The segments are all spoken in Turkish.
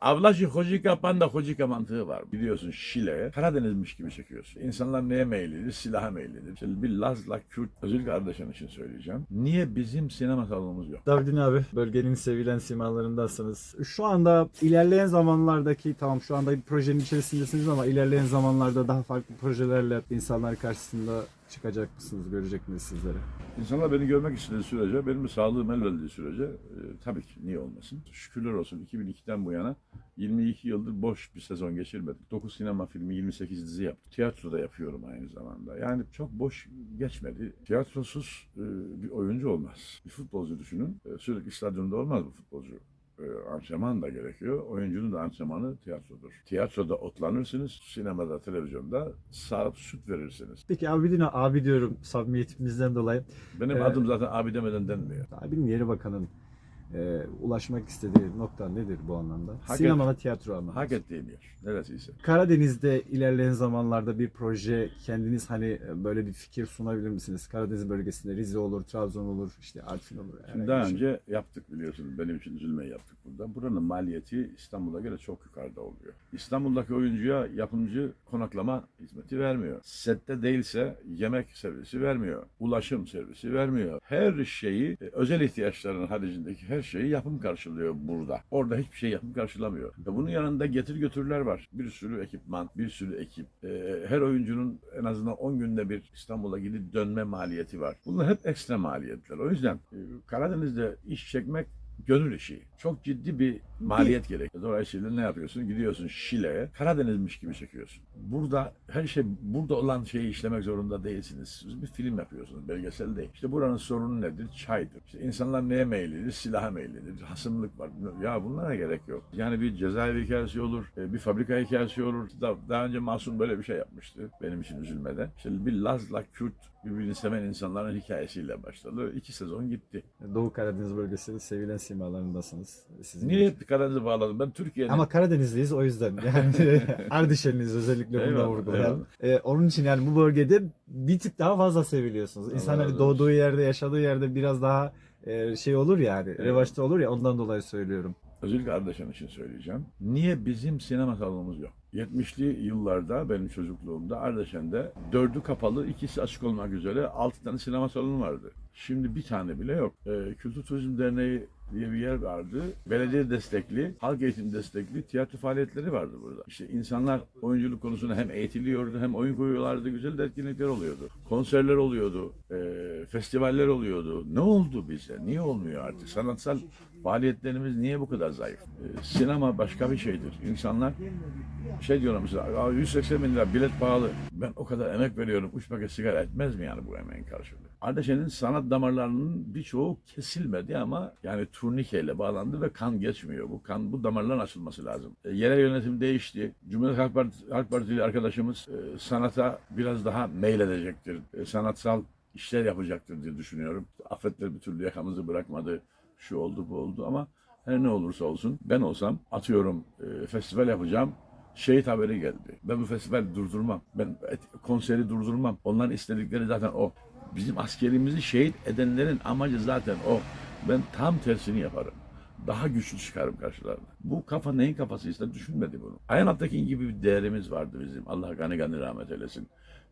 Avlaşı Hojika Panda Hojika mantığı var. Biliyorsun Şile'ye Karadenizmiş gibi çekiyorsun. İnsanlar neye meyillidir? Silaha meyillidir. Şimdi bir Laz'la Kürt özel kardeşim için söyleyeceğim. Niye bizim sinema salonumuz yok? Davidin abi bölgenin sevilen simalarındasınız. Şu anda ilerleyen zamanlardaki tamam şu anda bir projenin içerisindesiniz ama ilerleyen zamanlarda daha farklı projelerle insanlar karşısında çıkacak mısınız? Görecek miyiz sizleri? İnsanlar beni görmek istediği sürece, benim sağlığım el verdiği sürece e, tabii ki niye olmasın. Şükürler olsun 2002'den bu yana 22 yıldır boş bir sezon geçirmedik. 9 sinema filmi, 28 dizi yaptık. Tiyatro da yapıyorum aynı zamanda. Yani çok boş geçmedi. Tiyatrosuz e, bir oyuncu olmaz. Bir futbolcu düşünün. E, sürekli stadyumda olmaz bu futbolcu. E, antrenman da gerekiyor. Oyuncunun da antrenmanı tiyatrodur. Tiyatroda otlanırsınız, sinemada, televizyonda sağıp süt verirsiniz. Peki Abidin abi diyorum samimiyetimizden dolayı. Benim Evet. adım zaten abi demeden denmiyor. Abinin yeni bakanın e, ulaşmak istediği nokta nedir bu anlamda? Hak Sinema ve tiyatro ama. Hak ettiğim yer. Neresiyse. Karadeniz'de ilerleyen zamanlarda bir proje kendiniz hani e, böyle bir fikir sunabilir misiniz? Karadeniz bölgesinde Rize olur, Trabzon olur, işte Artvin olur. Şimdi daha şey. önce yaptık biliyorsunuz. Benim için üzülmeyi yaptık burada. Buranın maliyeti İstanbul'a göre çok yukarıda oluyor. İstanbul'daki oyuncuya yapımcı konaklama hizmeti vermiyor. Sette değilse yemek servisi vermiyor. Ulaşım servisi vermiyor. Her şeyi e, özel ihtiyaçların haricindeki her şeyi yapım karşılıyor burada. Orada hiçbir şey yapım karşılamıyor. Ve bunun yanında getir götürler var. Bir sürü ekipman, bir sürü ekip. E, her oyuncunun en azından 10 günde bir İstanbul'a gidip dönme maliyeti var. Bunlar hep ekstra maliyetler. O yüzden e, Karadeniz'de iş çekmek gönül işi. Çok ciddi bir maliyet gerekiyor. Dolayısıyla ne yapıyorsun? Gidiyorsun Şile'ye. Karadenizmiş gibi çekiyorsun. Burada her şey burada olan şeyi işlemek zorunda değilsiniz. Siz bir film yapıyorsunuz. Belgesel değil. İşte buranın sorunu nedir? Çaydır. İşte insanlar neye meyillidir? Silaha meyillidir. Hasımlık var. Ya bunlara gerek yok. Yani bir cezaevi hikayesi olur. e, Bir fabrika hikayesi olur. Da- Daha önce Masum böyle bir şey yapmıştı. Benim için üzülmeden. İşte bir Laz'la Kürt birbirini seven insanların hikayesiyle başladı. İki sezon gitti. Doğu Karadeniz bölgesi sevilen simalarındasınız. Sizin Niye hep Karadeniz'e bağladım? Ben Türkiye'nin Ama Karadenizliyiz o yüzden. Yani Ardişenliyiz özellikle Eyvallah, vurgulayalım. Ee, onun için yani bu bölgede bir tık daha fazla seviliyorsunuz. İnsan hani doğduğu yerde, yaşadığı yerde biraz daha e, şey olur yani, revaçta olur ya ondan dolayı söylüyorum. Özül kardeşim için söyleyeceğim. Niye bizim sinema salonumuz yok? 70'li yıllarda benim çocukluğumda Ardeşen'de dördü kapalı, ikisi açık olmak üzere altı tane sinema salonu vardı. Şimdi bir tane bile yok. Ee, Kültür Turizm Derneği diye bir yer vardı. Belediye destekli, halk eğitim destekli tiyatro faaliyetleri vardı burada. İşte insanlar oyunculuk konusunda hem eğitiliyordu hem oyun koyuyorlardı. Güzel de etkinlikler oluyordu. Konserler oluyordu. e, festivaller oluyordu. Ne oldu bize? Niye olmuyor artık? Sanatsal faaliyetlerimiz niye bu kadar zayıf? E, sinema başka bir şeydir. İnsanlar şey mesela "Aa, 180 bin lira bilet pahalı. Ben o kadar emek veriyorum. Üç paket sigara etmez mi yani bu emeğin karşılığı? Ardeşen'in sanat damarlarının birçoğu kesilmedi ama yani turnikeyle bağlandı ve kan geçmiyor. Bu kan bu damarların açılması lazım. E, yerel yönetim değişti. Cumhuriyet Halk, Partisi, Halk Partili arkadaşımız e, sanata biraz daha meyledecektir. E, sanatsal işler yapacaktır diye düşünüyorum. Affetler bir türlü yakamızı bırakmadı. Şu oldu bu oldu ama her ne olursa olsun ben olsam atıyorum e, festival yapacağım. Şehit haberi geldi. Ben bu festivali durdurmam. Ben konseri durdurmam. Onların istedikleri zaten o. Bizim askerimizi şehit edenlerin amacı zaten o. Ben tam tersini yaparım. Daha güçlü çıkarım karşılarına. Bu kafa neyin kafasıysa düşünmedi bunu. Ayhan gibi bir değerimiz vardı bizim. Allah gani gani rahmet eylesin.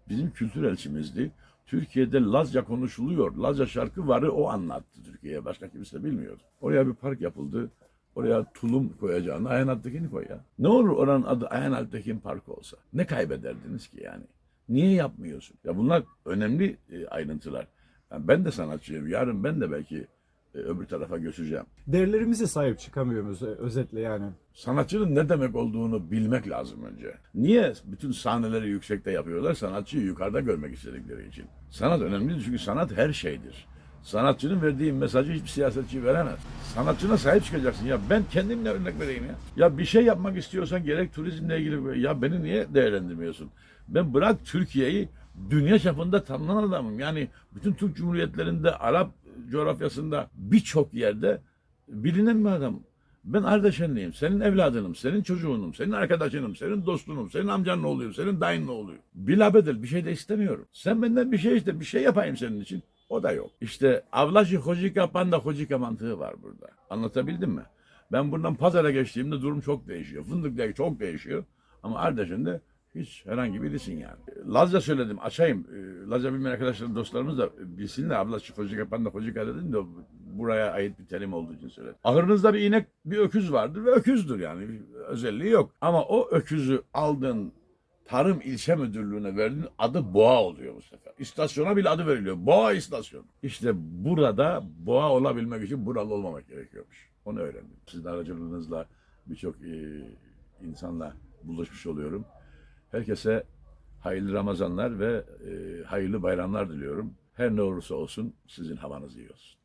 Bizim kültür elçimizdi. Türkiye'de Lazca konuşuluyor. Lazca şarkı varı o anlattı Türkiye'ye. Başka kimse bilmiyordu. Oraya bir park yapıldı. Oraya tulum koyacağını Ayhan Alttakin'i koy ya. Ne olur oranın adı Ayhan Alttakin Parkı olsa? Ne kaybederdiniz ki yani? Niye yapmıyorsun? Ya bunlar önemli e, ayrıntılar. Yani ben de sanatçıyım. Yarın ben de belki e, öbür tarafa göçeceğim. Değerlerimize sahip çıkamıyoruz özetle yani. Sanatçının ne demek olduğunu bilmek lazım önce. Niye bütün sahneleri yüksekte yapıyorlar? Sanatçıyı yukarıda görmek istedikleri için. Sanat önemli çünkü sanat her şeydir. Sanatçının verdiği mesajı hiçbir siyasetçi veremez. Sanatçına sahip çıkacaksın. Ya ben kendimle örnek vereyim ya. Ya bir şey yapmak istiyorsan gerek turizmle ilgili ya beni niye değerlendirmiyorsun? Ben bırak Türkiye'yi dünya çapında tanınan adamım. Yani bütün Türk Cumhuriyetlerinde, Arap coğrafyasında birçok yerde bilinen bir adamım. Ben Ardeşenliyim, senin evladınım, senin çocuğunum, senin arkadaşınım, senin dostunum, senin amcanın oğluyum, senin dayının oğluyum. Bilabedel bir şey de istemiyorum. Sen benden bir şey iste, bir şey yapayım senin için. O da yok. İşte avlaşı hojika panda hojika mantığı var burada. Anlatabildim mi? Ben buradan pazara geçtiğimde durum çok değişiyor. Fındık'taki çok değişiyor. Ama Ardeşen'de hiç herhangi birisin yani. Lazca söyledim açayım. Ee, Lazca bilmeyen arkadaşlarım dostlarımız da bilsinler. Abla şu kocuk yapan da kocuk dedim de buraya ait bir terim olduğu için söyledim. Ahırınızda bir inek bir öküz vardır ve öküzdür yani. Bir özelliği yok. Ama o öküzü aldın Tarım İlçe Müdürlüğü'ne verdiğin adı Boğa oluyor bu sefer. İstasyona bile adı veriliyor. Boğa istasyonu. İşte burada boğa olabilmek için buralı olmamak gerekiyormuş. Onu öğrendim. Sizin aracılığınızla birçok e, insanla buluşmuş oluyorum. Herkese hayırlı Ramazanlar ve e, hayırlı bayramlar diliyorum. Her ne olursa olsun sizin havanız iyi olsun.